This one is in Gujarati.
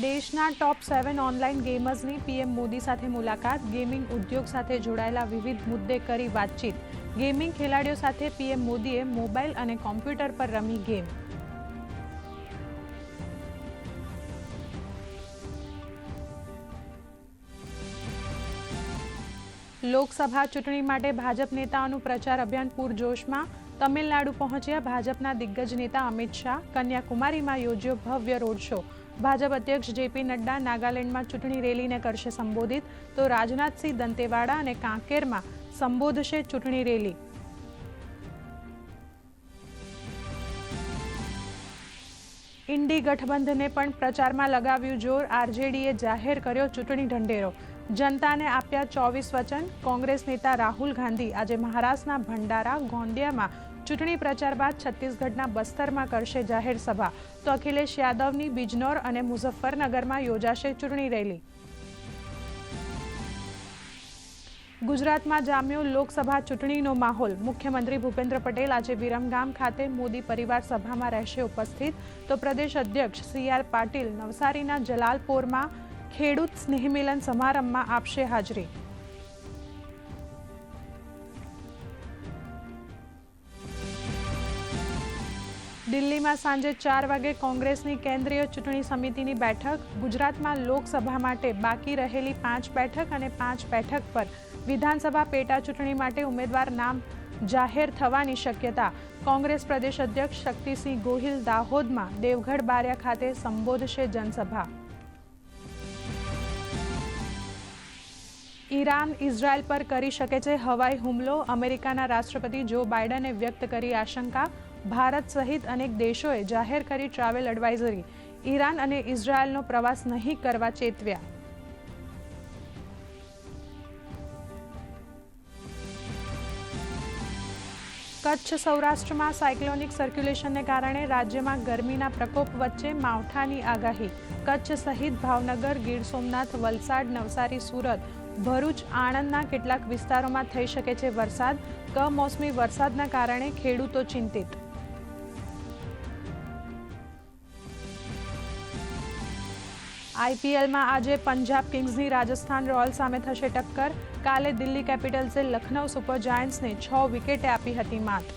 દેશના ટોપ સેવન ઓનલાઈન ગેમર્સની પીએમ મોદી સાથે મુલાકાત. ગેમિંગ ઉદ્યોગ સાથે જોડાયેલા વિવિધ મુદ્દે કરી વાતચીત. ગેમિંગ ખેલાડીઓ સાથે પીએમ મોદીએ મોબાઈલ અને કોમ્પ્યુટર પર રમી ગેમ લોકસભા ચૂંટણી માટે ભાજપ નેતાઓનું પ્રચાર અભિયાન પૂરજોશમાં. તમિલનાડુ પહોંચ્યા ભાજપના દિગ્ગજ નેતા અમિત શાહ. કન્યાકુમારીમાં યોજ્યો ભવ્ય રોડ શો. ભાજપ અધ્યક્ષ જેપી નડ્ડા નાગાલેન્ડમાં ચૂંટણી રેલીને કરશે સંબોધિત, તો રાજનાથસિંહ દંતેવાડા અને કાંકેરમાં સંબોધશે ચૂંટણી રેલી. ઇન્ડી ગઠબંધને પણ પ્રચારમાં લગાવ્યું જોર, આરજેડીએ જાહેર કર્યો ચૂંટણી ઢંઢેરો. જનતાને આપ્યા ચોવીસ વચન, કોંગ્રેસ નેતા રાહુલ ગાંધી આજે મહારાષ્ટ્રના ભંડારા ગોંદિયામાં ચૂંટણી પ્રચાર બાદ છત્તીસગઢના બસ્તરમાં કરશે જાહેર સભા. તો અખિલેશ યાદવની બિજનોર અને મુઝફ્ફરનગરમાં યોજાશે ચૂંટણી રેલી. ગુજરાતમાં જામ્યો લોકસભા ચૂંટણીનો માહોલ. મુખ્યમંત્રી ભૂપેન્દ્ર પટેલ આજે વિરમગામ ખાતે મોદી પરિવાર સભામાં રહેશે ઉપસ્થિત. તો પ્રદેશ અધ્યક્ષ સી આર પાટીલ નવસારીના જલાલપોરમાં ખેડૂત સ્નેહમિલન સમારંભમાં આપશે હાજરી. દિલ્હીમાં સાંજે ચાર વાગે કોંગ્રેસની કેન્દ્રીય ચૂંટણી સમિતિની બેઠક, ગુજરાતમાં લોકસભા માટે બાકી રહેલી પાંચ બેઠક અને પાંચ બેઠક પર વિધાનસભા પેટા ચૂંટણી માટે ઉમેદવાર નામ જાહેર થવાની શક્યતા. કોંગ્રેસ પ્રદેશ અધ્યક્ષ શક્તિસિંહ ગોહિલ દાહોદમાં દેવગઢ બારિયા ખાતે સંબોધશે જનસભા. ઈરાન ઇઝરાયલ પર કરી શકે છે હવાઈ હુમલો. અમેરિકાના રાષ્ટ્રપતિ જો બાઇડને વ્યક્ત કરી આશંકા ભારત સહિત અનેક દેશોએ જાહેર કરી ટ્રાવેલ એડવાઇઝરી ઈરાન અને ઇઝરાયલનો પ્રવાસ નહીં કરવા ચેતવ્યા. કચ્છ સૌરાષ્ટ્રમાં સાયક્લોનિક સર્ક્યુલેશનને કારણે રાજ્યમાં ગરમીના પ્રકોપ વચ્ચે માવઠાની આગાહી. કચ્છ સહિત ભાવનગર, ગીર સોમનાથ, વલસાડ, નવસારી, સુરત, ભરૂચ, આણંદના કેટલાક વિસ્તારોમાં થઈ શકે છે વરસાદ. કમોસમી વરસાદના કારણે ખેડૂતો ચિંતિત. આઈપીએલમાં આજે પંજાબ કિંગ્સની રાજસ્થાન રોયલ્સ સામે થશે ટક્કર. કાલે દિલ્હી કેપિટલ્સે લખનૌ સુપર જાયન્ટ્સને છ વિકેટે આપી હતી માત.